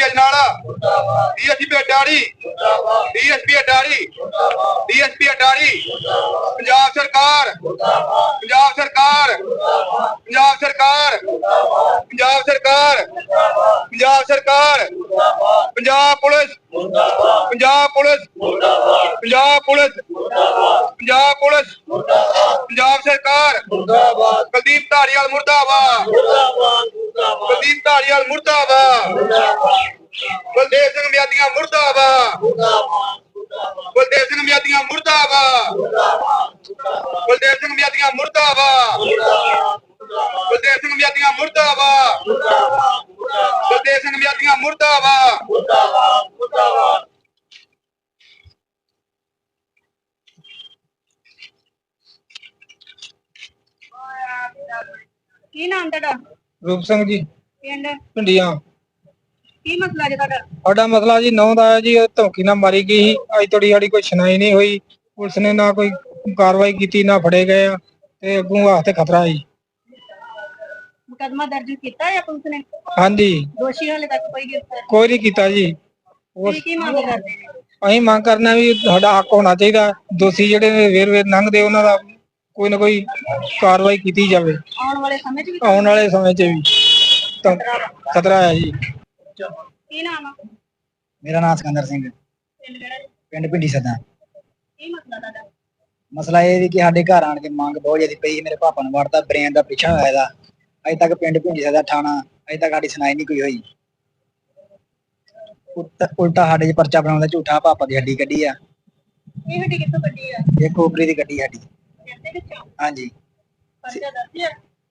DSP Ajnala DSP Adari DSP Adari DSP Adari Punjab ਸਰਕਾਰ। ਪੰਜਾਬ ਸਰਕਾਰ। ਪੰਜਾਬ ਸਰਕਾਰ। ਪੰਜਾਬ ਸਰਕਾਰ। ਪੰਜਾਬ ਸਰਕਾਰ। Punjab police. Punjab police. Punjab police. Punjab police. Punjab ਸਰਕਾਰ। ਕੁਲਦੀਪ ਧਾਰੀਵਾਲ ਮੁਰਦਾਬਾਦ। ਕੁਲਦੀਪ ਧਾਰੀਵਾਲ ਮੁਰਦਾਬਾਦ। ਬਲਦੇਵ ਸਿੰਘ ਮਿਆਦੀਆਂ ਮੁਰਦਾਬਾਦ। ਬਲਦੇਵ ਸਿੰਘ ਮਿਆਦੀਆਂ ਮੁਰਦਾਬਾਦ। ਬਲਦੇਵ ਸਿੰਘ ਮਿਆਦੀਆਂ ਮੁਰਦਾਬਾਦ। ਬਲਦੇਵ ਸਿੰਘ ਮਿਆਦੀਆਂ ਮੁਰਦਾਬਾਦ। ਬਲਦੇਵ ਸਿੰਘ ਮਿਆਦੀਆਂ ਮੁਰਦਾਬਾਦ। ਕੀ ਨਾਮ ਤੁਹਾਡਾ? ਰੂਪ ਸਿੰਘ ਜੀ। ਪਿੰਡ? ਪਿੰਡੀਆਂ। ਕੀ ਮਸਲਾ ਜੇ ਤੁਹਾਡਾ? ਸਾਡਾ ਮਸਲਾ ਜੀ ਨੌ ਦਾ ਹੈ ਜੀ ਉਹ ਧਮਕੀ ਨਾਲ ਮਾਰੀ ਗਈ ਸੀ। ਅੱਜ ਤੋੜੀ ਸਾਡੀ ਕੋਈ ਸੁਣਾਈ ਨਹੀਂ ਹੋਈ। ਪੁਲਿਸ ਨੇ ਨਾ ਕੋਈ ਕਾਰਵਾਈ ਕੀਤੀ ਨਾ ਫੜੇ ਗਏ ਆ ਤੇ ਅੱਗੋਂ ਵਾਸਤੇ ਖਤਰਾ ਜੀ ਮੁਕਦਮਾ ਦਰਜ ਕੀਤਾ ਹੈ ਪੁਲਿਸ ਨੇ? ਹਾਂਜੀ। ਦੋਸ਼ੀ ਹਾਲੇ ਤੱਕ ਕੋਈ ਗ੍ਰਿਫਤਾਰ ਕੋਈ ਨਹੀਂ ਕੀਤਾ ਜੀ। ਕੀ ਕੀ ਮੰਗ ਕਰਦੇ ਨੇ? ਅਸੀਂ ਮੰਗ ਕਰਨਾ ਵੀ ਸਾਡਾ ਹੱਕ ਹੋਣਾ ਚਾਹੀਦਾ। ਦੋਸ਼ੀ ਜਿਹੜੇ ਨੇ ਵੇਰ ਵੇਰ ਲੰਘਦੇ ਉਹਨਾਂ ਦਾ ਕੋਈ ਨਾ ਕੋਈ ਕਾਰਵਾਈ ਕੀਤੀ ਜਾਵੇ। ਆਉਣ ਵਾਲੇ ਸਮੇਂ 'ਚ ਵੀ ਆਉਣ ਵਾਲੇ ਸਮੇਂ 'ਚ ਵੀ ਤਾਂ ਖਤਰਾ ਹੈ ਜੀ। ਕੀ ਨਾਮ ਆ? ਮੇਰਾ ਨਾਮ ਸਿਕੰਦਰ ਸਿੰਘ ਪਿੰਡ ਕਿਹੜਾ ਜੀ? ਪਿੰਡ ਪਿੰਡੀ ਸਦਾ। ਕੀ ਮਸਲਾ ਤੁਹਾਡਾ? ਮਸਲਾ ਇਹ ਵੀ ਕਿ ਸਾਡੇ ਘਰ ਆਣ ਕੇ ਮੰਗ ਬਹੁਤ ਜ਼ਿਆਦਾ ਪਈ ਸੀ। ਮੇਰੇ ਪਾਪਾ ਨੂੰ ਵੜਦਾ ਬ੍ਰੇਨ ਦਾ ਪਿੱਛਾ ਹੋਇਆ ਇਹਦਾ। ਅਜੇ ਤੱਕ ਪਿੰਡ ਪਿੰਡੀ ਸਦਾ ਥਾਣਾ ਅਜੇ ਤੱਕ ਸਾਡੀ ਸੁਣਾਈ ਨਹੀਂ ਕੋਈ ਹੋਈ। ਉਲਟਾ- ਉਲਟਾ ਸਾਡੇ 'ਚ ਪਰਚਾ ਬਣਾਉਂਦਾ ਝੂਠਾ ਪਾਪਾ ਦੀ ਹੱਡੀ ਕੱਢੀ ਆ। ਇਹ ਹੱਡੀ ਕਿੱਥੋਂ ਕੱਢੀ ਆ? ਇਹ ਕੋਬਰੀ ਦੀ ਕੱਢੀ ਸਾਡੀ ਦੇ ਵਿੱਚੋਂ? ਹਾਂਜੀ। ਪਰਚਾ ਦਰਜ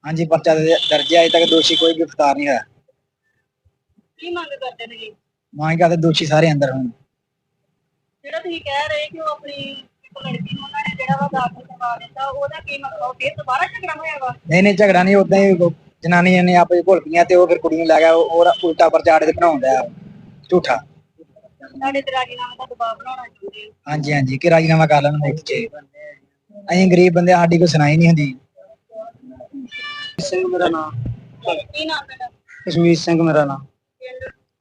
ਹਾਂਜੀ ਪਰਚਾ ਦੇ- ਦਰਜ ਹੈ ਅਜੇ ਤੱਕ ਦੋਸ਼ੀ ਕੋਈ ਗ੍ਰਿਫਤਾਰ ਨਹੀਂ ਹੋਇਆ। ਕੀ ਮੰਗ ਕਰਦੇ ਨੇ ਜੀ? ਮੰਗ ਕਰਦੇ ਦੋਸ਼ੀ ਸਾਰੇ ਅੰਦਰ ਹੋਣ। ਜਿਹੜਾ ਤੁਸੀਂ ਕਹਿ ਰਹੇ ਕਿ ਉਹ ਆਪਣੀ ਇੱਕ ਲੜਕੀ ਨੂੰ ਉਹਨਾਂ ਨੇ ਜਿਹੜਾ ਵਾ ਦਾਖਲ ਕਰਵਾ ਦਿੱਤਾ ਉਹਦਾ ਕੀ ਉਹ ਫਿਰ ਦੁਬਾਰਾ ਝਗੜਾ ਹੋਇਆ ਵਾ? ਨਹੀਂ ਨਹੀਂ ਝਗੜਾ ਨਹੀਂ ਉਦਾਂ ਹੀ ਜਨਾਨੀਆਂ ਨੇ ਆਪੇ ਭੁੱਲ ਪਈਆਂ ਤੇ ਉਹ ਫਿਰ ਕੁੜੀ ਨੂੰ ਲੈ ਗਿਆ ਉਹ ਉਹਦਾ ਉਲਟਾ ਪਰਚਾ ਆੜੇ ਤੇ ਬਣਾਉਂਦਾ ਆ ਝੂਠਾ ਸਾਡੇ ਤੇ ਰਾਜੀਨਾਮੇ ਦਾ ਦਬਾਅ ਬਣਾਉਣਾ ਚਾਹੁੰਦੇ ਹੋ ਹਾਂਜੀ ਹਾਂਜੀ ਕਿ ਰਾਜੀਨਾਮਾ ਕਰ ਲੈਣ ਵਿੱਚ ਚ ਅਸੀਂ ਗਰੀਬ ਬੰਦੇ ਸਾਡੀ ਕੋਈ ਸੁਣਾਈ ਨਹੀਂ ਹੁੰਦੀ। ਸਿੰਘ ਮੇਰਾ ਨਾਮ। ਕੀ ਨਾਮ ਤੁਹਾਡਾ ਕਸ਼ਮੀਰ ਸਿੰਘ ਮੇਰਾ ਨਾਮ।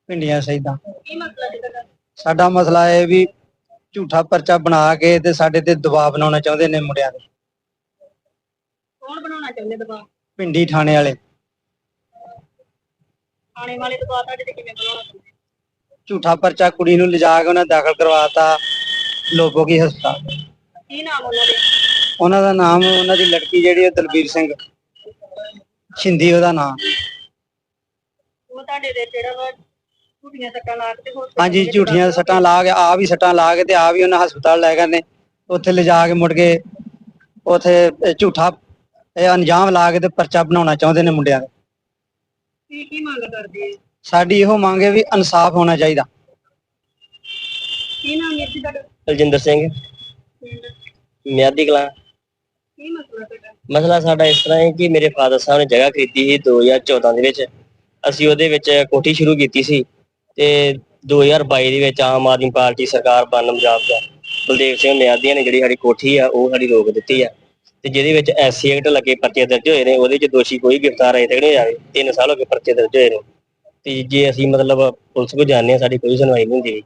ਪਿੰਡੀਆਂ ਸੈਦਾ ਕੀ ਮਸਲਾ ਜੀ ਤੁਹਾਡਾ? ਸਾਡਾ ਮਸਲਾ ਇਹ ਵੀ ਝੂਠਾ ਪਰਚਾ ਬਣਾ ਕੇ ਤੇ ਸਾਡੇ ਤੇ ਦਬਾਅ ਬਣਾਉਣਾ ਚਾਹੁੰਦੇ ਨੇ ਮੁੰਡਿਆਂ ਦੇ। ਕੌਣ ਬਣਾਉਣਾ ਚਾਹੁੰਦੇ ਦਬਾਅ? ਪਿੰਡੀ ਥਾਣੇ ਵਾਲੇ। ਆਣੇ ਵਾਲੇ ਦਬਾਅ ਤੁਹਾਡੇ ਤੇ ਕਿਵੇਂ ਬਣਾਉਣਾ ਚਾਹੁੰਦੇ? ਝੂਠਾ ਪਰਚਾ ਕੁੜੀ ਨੂੰ ਲਿਜਾ ਕੇ ਉਹਨਾਂ ਦਾਖਲ ਕਰਵਾਤਾ ਲੋਬੋਗੀ ਹਸਪਤਾਲ। ਕੀ ਨਾਮ ਉਹਨਾਂ ਦੇ? ਉਹਨਾਂ ਦਾ ਨਾਮ ਉਹਨਾਂ ਦੀ ਲੜਕੀ ਜਿਹੜੀ ਹੈ ਦਲਬੀਰ ਸਿੰਘ। ਛਿੰਦੀ ਉਹਦਾ ਨਾਮ। ਤੁਹਾਡੇ ਦੇ ਜਿਹੜਾ ਵਾ ਝੂਠੀਆਂ ਸੱਟਾਂ ਲਾ ਕੇ ਤੇ hospital ਹਾਂਜੀ ਵਿੱਚ ਝੂਠੀਆਂ ਸੱਟਾਂ ਲਾ ਕੇ ਆ ਵੀ ਸੱਟਾਂ ਲਾ ਕੇ ਤੇ ਆ ਵੀ ਉਹਨਾਂ ਹਸਪਤਾਲ ਲੈ ਗਏ ਨੇ। ਉੱਥੇ ਲਿਜਾ ਕੇ ਮੁੜ ਕੇ ਉੱਥੇ ਇਹ ਝੂਠਾ ਇਹ ਅੰਜਾਮ ਲਾ ਕੇ ਤੇ ਪਰਚਾ ਬਣਾਉਣਾ ਚਾਹੁੰਦੇ ਨੇ ਮੁੰਡਿਆਂ ਦਾ। ਕੀ ਕੀ ਮੰਗ ਕਰਦੇ ਆ? ਸਾਡੀ ਇਹੋ ਮੰਗ ਹੈ ਵੀ ਇਨਸਾਫ ਹੋਣਾ ਚਾਹੀਦਾ। ਕੀ ਨਾਮ ਹੈ ਜੀ ਤੁਹਾਡਾ? ਸਿੰਘ। ਪਿੰਡ ਮਿਆਦੀ ਕਲਾਂ। ਕੀ ਮਸਲਾ ਤੁਹਾਡਾ? ਮਸਲਾ ਸਾਡਾ ਇਸ ਤਰ੍ਹਾਂ ਹੈ ਕਿ ਮੇਰੇ ਫਾਦਰ ਸਾਹਿਬ ਨੇ ਜਗ੍ਹਾ ਖਰੀਦੀ ਸੀ 2014 ਦੇ ਵਿੱਚ। ਅਸੀਂ ਉਹਦੇ ਵਿੱਚ ਕੋਠੀ ਸ਼ੁਰੂ ਕੀਤੀ ਸੀ ਤੇ 2022 ਦੇ ਵਿੱਚ ਆਮ ਆਦਮੀ ਪਾਰਟੀ ਸਰਕਾਰ ਬਣਨ ਪੰਜਾਬ ਦਾ ਬਲਦੇਵ ਸਿੰਘ ਮਿਆਦੀਆਂ ਨੇ ਜਿਹੜੀ ਸਾਡੀ ਕੋਠੀ ਆ ਉਹ ਸਾਡੀ ਰੋਕ ਦਿੱਤੀ ਆ। ਤੇ ਜਿਹਦੇ ਵਿੱਚ ਐਸਸੀ ਐਕਟ ਲੱਗੇ ਪਰਚੇ ਦਰਜ ਹੋਏ ਨੇ ਉਹਦੇ ਵਿੱਚ ਦੋਸ਼ੀ ਕੋਈ ਗ੍ਰਿਫਤਾਰ ਅਜੇ ਤੱਕ ਨਹੀਂ ਹੋਇਆ 3 ਸਾਲ ਹੋ ਗਏ ਪਰਚੇ ਦਰਜ ਹੋਏ ਨੇ। ਤੇ ਜੇ ਅਸੀਂ ਮਤਲਬ ਪੁਲਿਸ ਕੋ ਜਾਂਦੇ ਆ ਸਾਡੀ ਕੋਈ ਸੁਣਵਾਈ ਨਹੀਂ ਹੁੰਦੀ।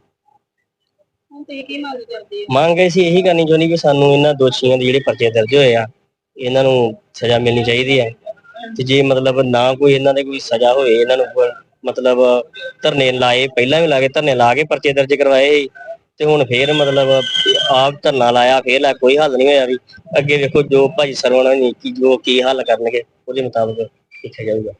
ਮੰਗ ਅਸੀਂ ਇਹੀ ਕਰਨੀ ਚਾਹੁੰਦੀ ਕਿ ਸਾਨੂੰ ਇਹਨਾਂ ਦੋਸ਼ੀਆਂ ਦੇ ਜਿਹੜੇ ਪਰਚੇ ਦਰਜ ਹੋਏ ਆ ਇਹਨਾਂ ਨੂੰ ਸਜ਼ਾ ਮਿਲਣੀ ਚਾਹੀਦੀ ਹੈ ਤੇ ਜੇ ਮਤਲਬ ਨਾ ਕੋਈ ਇਹਨਾਂ ਦੇ ਕੋਈ ਸਜ਼ਾ ਹੋਏ, ਇਹਨਾਂ ਨੂੰ ਕੋਈ ਮਤਲਬ ਧਰਨੇ ਲਾਏ, ਪਹਿਲਾਂ ਵੀ ਲਾਗੇ ਧਰਨੇ ਲਾ ਕੇ ਪਰਚੇ ਦਰਜ ਕਰਵਾਏ ਸੀ, ਤੇ ਹੁਣ ਫੇਰ ਮਤਲਬ ਆਪ ਧਰਨਾ ਲਾਇਆ, ਫੇਰ ਲਾ ਕੋਈ ਹੱਲ ਨਹੀਂ ਹੋਇਆ ਵੀ। ਅੱਗੇ ਵੇਖੋ ਜੋ ਭਾਈ ਸਰਵਣਾ ਨੇ ਕੀ ਜੋ ਕੀ ਹੱਲ ਕਰਨਗੇ, ਉਹਦੇ ਮੁਤਾਬਕ ਦੇਖਿਆ ਜਾਊਗਾ।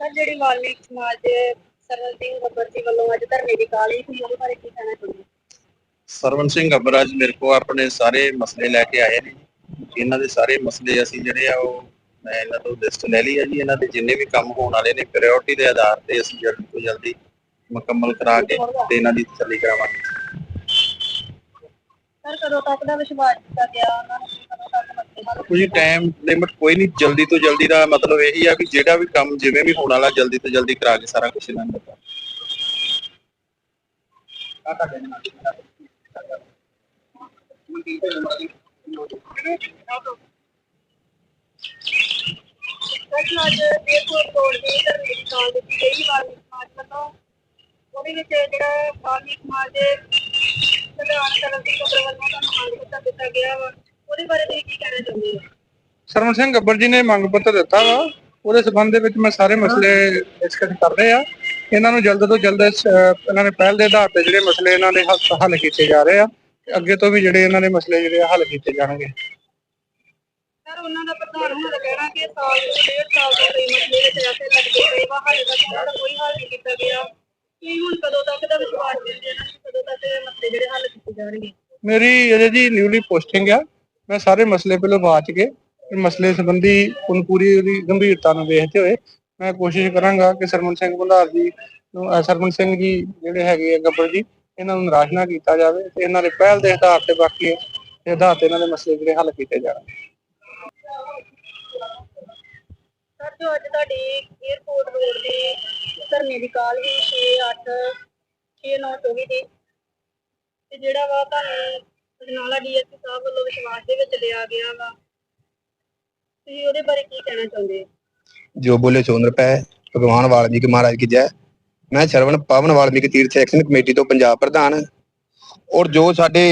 ਸਰ ਜਿਹੜੀ ਵਾਲਮੀਕ ਸਮਾਜ ਦੇ ਸਰਵਨ ਸਿੰਘ ਗੱਬਰ ਜੀ ਵੱਲੋਂ ਅੱਜ ਧਰਨੇ ਦੀ ਕਾਲੀ ਸੀ ਉਹਦੇ ਬਾਰੇ ਕੀ ਕਹਿਣਾ ਚਾਹੁੰਦੇ ਹੋ? ਸਰਵਨ ਸਿੰਘ ਅਬਰਾਜ ਮੇਰੇ ਕੋ ਆਪਣੇ ਸਾਰੇ ਮਸਲੇ ਲੈ ਕੇ ਆਏ ਨੇ। ਇਹਨਾਂ ਦੇ ਸਾਰੇ ਮਸਲੇ ਅਸੀਂ ਜਿਹੜੇ ਆ ਉਹ ਮੈਂ ਇਹਨਾਂ ਤੋਂ ਲਿਸਟ ਲੈ ਲਈ ਆ ਜੀ। ਇਹਨਾਂ ਦੇ ਜਿੰਨੇ ਵੀ ਕੰਮ ਹੋਣ ਵਾਲੇ ਨੇ ਪ੍ਰਾਇੋਰਟੀ ਦੇ ਆਧਾਰ ਤੇ ਅਸੀਂ ਜਲਦੀ ਤੋਂ ਜਲਦੀ ਮੁਕੰਮਲ ਕਰਾ ਕੇ ਤੇ ਇਹਨਾਂ ਦੀ ਤਸੱਲੀ ਕਰਾਵਾਂਗੇ। ਸਰ ਕਦੋਂ ਤੱਕ ਦਾ ਵਿਸ਼ਵਾਸ ਕੀਤਾ ਗਿਆ ਉਹਨਾਂ ਨੂੰ? ਕਿ ਕਦੋਂ ਤੱਕ ਮਸਲੇ ਕੋਈ ਟਾਈਮ ਲਿਮਟ ਕੋਈ ਨਹੀਂ, ਜਲਦੀ ਤੋਂ ਜਲਦੀ ਦਾ ਮਤਲਬ ਇਹੀ ਆ ਵੀ ਜਿਹੜਾ ਵੀ ਕੰਮ ਜਿਵੇਂ ਵੀ ਹੋਣ ਵਾਲਾ, ਜਲਦੀ ਤੋਂ ਜਲਦੀ ਕਰਾ ਕੇ ਸਾਰਾ ਕੁਝ ਇਹਨਾਂ ਨੂੰ ਦਿੱਤਾ। ਸਰ ਅੱਜ 에어ਪੋਰਟ ਕੋਲ ਦੀ ਧਰਨੇ ਦੀ ਕਾਲ ਦਿੱਤੀ ਗਈ ਵਾਲੀ ਸਮਾਜ ਵੱਲੋਂ ਉਹਦੇ ਵਿੱਚ ਜਿਹੜਾ ਵਾਲੀ ਸਮਾਜ ਦੇ ਪ੍ਰਧਾਨ ਕਰਨ ਦੀ ਖਬਰ ਵੱਲੋਂ ਤੁਹਾਨੂੰ ਮੰਗ ਪੱਤਰ ਦਿੱਤਾ ਗਿਆ ਵਾ ਉਹਦੇ ਬਾਰੇ ਤੁਸੀਂ ਕੀ ਕਹਿਣਾ ਚਾਹੁੰਦੇ ਹੋ? ਸਰਵਣ ਸਿੰਘ ਗੱਬਰ ਜੀ ਨੇ ਮੰਗ ਪੱਤਰ ਦਿੱਤਾ ਵਾ। ਉਹਦੇ ਸਬੰਧ ਦੇ ਵਿੱਚ ਮੈਂ ਸਾਰੇ ਮਸਲੇ ਡਿਸਕਸ ਕਰ ਰਹੇ ਆ। ਇਹਨਾਂ ਨੂੰ ਜਲਦ ਤੋਂ ਜਲਦ ਇਸ, ਅਹ, ਇਹਨਾਂ ਨੇ ਪਹਿਲ ਦੇ ਆਧਾਰ ਤੇ ਜਿਹੜੇ ਮਸਲੇ ਇਹਨਾਂ ਦੇ ਹੱਲ ਹੱਲ ਕੀਤੇ ਜਾ ਰਹੇ ਆ। ਤੇ ਅੱਗੇ ਤੋਂ ਵੀ ਜਿਹੜੇ ਇਹਨਾਂ ਦੇ ਮਸਲੇ ਜਿਹੜੇ ਆ ਹੱਲ ਕੀਤੇ ਜਾਣਗੇ। ਸਰ ਉਹਨਾਂ ਦਾ ਪ੍ਰਧਾਨ ਹੋਣਾ ਦਾ ਕਹਿਣਾ ਕਿ ਸਾਲ ਤੋਂ ਡੇਢ ਸਾਲ ਤੋਂ ਕਈ ਮਸਲੇ ਵਿੱਚ ਐਸੇ ਲੱਗਦੇ ਪਏ ਵਾ। ਹਾਲੇ ਤੱਕ ਉਹਨਾਂ ਦਾ ਕੋਈ ਹੱਲ ਨਹੀਂ ਕੀਤਾ ਗਿਆ। ਕੀ ਹੁਣ ਕਦੋਂ ਤੱਕ ਦਾ ਵਿਸ਼ਵਾਸ ਦਿੰਦੇ ਇਹਨਾਂ ਨੂੰ? ਕਦੋਂ ਤੱਕ ਇਹ ਮਸਲੇ ਜਿਹੜੇ ਹੱਲ ਕੀਤੇ ਜਾਣਗੇ? ਮੇਰੀ ਅਜੇ ਜੀ ਨਿਊਲੀ ਪੋਸਟਿੰਗ ਆ। ਮੈਂ ਸਾਰੇ ਮਸਲੇ ਪਹਿਲਾਂ ਬਾਅਦ ਕੇ ਫਿਰ ਮਸਲੇ ਸੰਬੰਧੀ ਉਹਨੂੰ ਪੂਰੀ ਉਹਦੀ ਗੰਭੀਰਤਾ ਨੂੰ ਵੇਖਦੇ ਹੋਏ ਮੈਂ ਕੋਸ਼ਿਸ਼ ਕਰਾਂਗਾ ਕਿ ਸਰਮਨ ਸਿੰਘ ਭੰਡਾਰ ਜੀ ਨੂੰ, ਅਹ ਸਰਮਨ ਸਿੰਘ ਜੀ ਜਿਹੜੇ ਹੈਗੇ ਆ ਗੱਬਰ ਜੀ, ਇਹਨਾਂ ਨੂੰ ਨਿਰਾਸ਼ ਨਾ ਕੀਤਾ ਜਾਵੇ ਤੇ ਇਹਨਾਂ ਦੇ ਪਹਿਲ ਦੇ ਆਧਾਰ ਤੇ ਬਾਕੀ ਦੇ ਆਧਾਰ ਤੇ ਇਹਨਾਂ ਦੇ ਮਸਲੇ ਜਿਹੜੇ ਹੱਲ ਕੀਤੇ ਜਾਣ। ਸਰ, ਜੋ ਅੱਜ ਤੁਹਾਡੀ 에어ਪੋਰਟ ਰੋਡ ਦੇ ਧਰਨੇ ਦੀ ਕਾਲ ਵੀ 6 8 6 9 24 ਦੀ, ਤੇ ਜਿਹੜਾ ਵਾ ਤੁਹਾਨੂੰ ਅਜਨਾਲਾ ਡੀਐਸਪੀ ਸਾਹਿਬ ਵੱਲੋਂ ਵਿਸ਼ਵਾਸ ਦੇ ਵਿੱਚ ਲਿਆ ਗਿਆ ਵਾ। ਤੁਸੀਂ ਉਹਦੇ ਬਾਰੇ ਕੀ ਕਹਿਣਾ ਚਾਹੁੰਦੇ ਹੋ? ਜੋ ਬੋਲੇ ਸੋ ਨਿਰਭੈ ਭਗਵਾਨ ਵਾਲਮੀਕ ਮਹਾਰਾਜ ਕੀ ਜੈ। ਮੈਂ ਸ਼ਰਵਣ ਪਵਨ ਵਾਲਮੀਕ ਤੀਰਥ ਐਕਸ਼ਨ ਕਮੇਟੀ ਤੋਂ ਪੰਜਾਬ ਪ੍ਰਧਾਨ। ਔਰ ਜੋ ਸਾਡੇ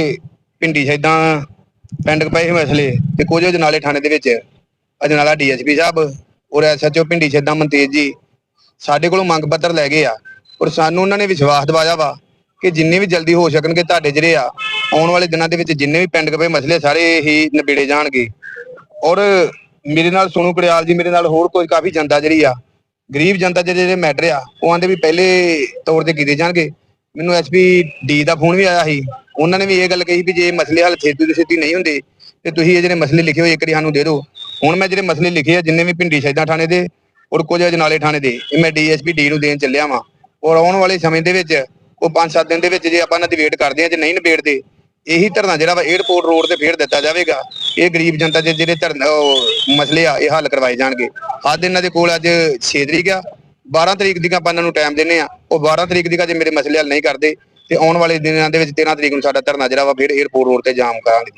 ਪਿੰਡੀ ਸ਼ਹੀਦਾਂ ਪਿੰਡ ਪਏ ਹੋਏ ਮਸਲੇ, ਤੇ ਕੁਝ ਅਜਨਾਲੇ ਥਾਣੇ ਦੇ ਵਿੱਚ, ਅਜਨਾਲਾ ਡੀਐਸਪੀ ਸਾਹਿਬ ਔਰ ਐਸਐਚਓ ਪਿੰਡੀ ਸ਼ਹੀਦਾਂ ਮਨਤੇਜ ਜੀ, ਸਾਡੇ ਕੋਲੋਂ ਮੰਗ ਪੱਤਰ ਲੈ ਗਏ ਆ। ਔਰ ਸਾਨੂੰ ਉਹਨਾਂ ਨੇ ਵਿਸ਼ਵਾਸ ਦਿਵਾਇਆ ਵਾ ਕਿ ਜਿੰਨੇ ਵੀ ਜਲਦੀ ਹੋ ਸਕਣਗੇ ਤੁਹਾਡੇ ਜਿਹੜੇ ਆ, ਆਉਣ ਵਾਲੇ ਦਿਨਾਂ ਦੇ ਵਿੱਚ ਜਿੰਨੇ ਵੀ ਪਿੰਡ ਪਏ ਮਸਲੇ ਸਾਰੇ ਹੀ ਨਿਬੇੜੇ ਜਾਣਗੇ। ਔਰ ਮੇਰੇ ਨਾਲ ਸੋਨੂ ਕੜਿਆਲ ਜੀ ਮੇਰੇ ਨਾਲ ਹੋਰ ਕੋਈ ਕਾਫੀ ਜਨਤਾ ਜਿਹੜੀ ਆ, ਗਰੀਬ ਜਨਤਾ ਦੇ ਜਿਹੜੇ ਮੈਟਰ ਆ, ਉਹ ਆਂਦੇ ਵੀ ਪਹਿਲੇ ਤੌਰ ਤੇ ਕੀਤੇ ਜਾਣਗੇ। ਮੈਨੂੰ ਐਸਪੀ ਡੀ ਦਾ ਫੋਨ ਵੀ ਆਇਆ ਸੀ, ਉਹਨਾਂ ਨੇ ਵੀ ਇਹ ਗੱਲ ਕਹੀ ਵੀ ਜੇ ਮਸਲੇ ਹੱਲ ਛੇਤੀ ਤੋਂ ਛੇਤੀ ਨਹੀਂ ਹੁੰਦੇ, ਤੇ ਤੁਸੀਂ ਇਹ ਜਿਹੜੇ ਮਸਲੇ ਲਿਖੇ ਹੋਏ ਇੱਕ ਵਾਰੀ ਸਾਨੂੰ ਦੇ ਦਿਓ। ਹੁਣ ਮੈਂ ਜਿਹੜੇ ਮਸਲੇ ਲਿਖੇ ਆ, ਜਿੰਨੇ ਵੀ ਪਿੰਡੀ ਸ਼ਹੀਦਾਂ ਥਾਣੇ ਦੇ ਔਰ ਕੁਝ ਅਜਨਾਲੇ ਥਾਣੇ ਦੇ, ਇਹ ਮੈਂ ਡੀਐਸਪੀ ਡੀ ਨੂੰ ਦੇਣ ਚੱਲਿਆ ਵਾਂ। ਔਰ ਆਉਣ ਵਾਲੇ ਸਮੇਂ ਦੇ ਵਿੱਚ ਉਹ 5-7 ਦਿਨ ਦੇ ਵਿੱਚ ਜੇ ਆਪਾਂ ਇਹਨਾਂ ਦੀ ਵੇਟ ਕਰਦੇ ਆ ਜੇ ਨਹੀਂ ਨਿਬੇੜਦੇ, ਇਹੀ ਧਰਨਾ ਜਿਹੜਾ ਵਾ 에ਅਰਪੋਰਟ ਰੋਡ ਤੇ ਫੇਰ ਦਿੱਤਾ ਜਾਵੇਗਾ। ਇਹ ਗਰੀਬ ਜਨਤਾ ਦੇ ਜਿਹੜੇ ਧਰਨਾ ਮਸਲੇ ਆ, ਇਹ ਹੱਲ ਕਰਵਾਏ ਜਾਣਗੇ। ਹੱਦ ਇਹਨਾਂ ਦੇ ਕੋਲ ਅੱਜ 6 ਤਰੀਕ ਆ। 12 ਤਰੀਕ ਦੀ ਆਪਾਂ ਇਹਨਾਂ ਨੂੰ ਟਾਈਮ ਦਿੰਨੇ ਆ ਉਹ 12 ਤਰੀਕ ਦੀ ਜੇ ਮੇਰੇ ਮਸਲੇ ਹੱਲ ਨਹੀਂ ਕਰਦੇ ਤੇ ਆਉਣ ਵਾਲੇ ਦਿਨਾਂ ਦੇ ਵਿੱਚ 13 ਤਰੀਕ ਨੂੰ ਸਾਡਾ ਧਰਨਾ ਜਿਹੜਾ ਵਾ ਫਿਰ 에ਅਰਪੋਰਟ ਰੋਡ ਤੇ ਜਾਮ ਕਰਾਂਗੇ।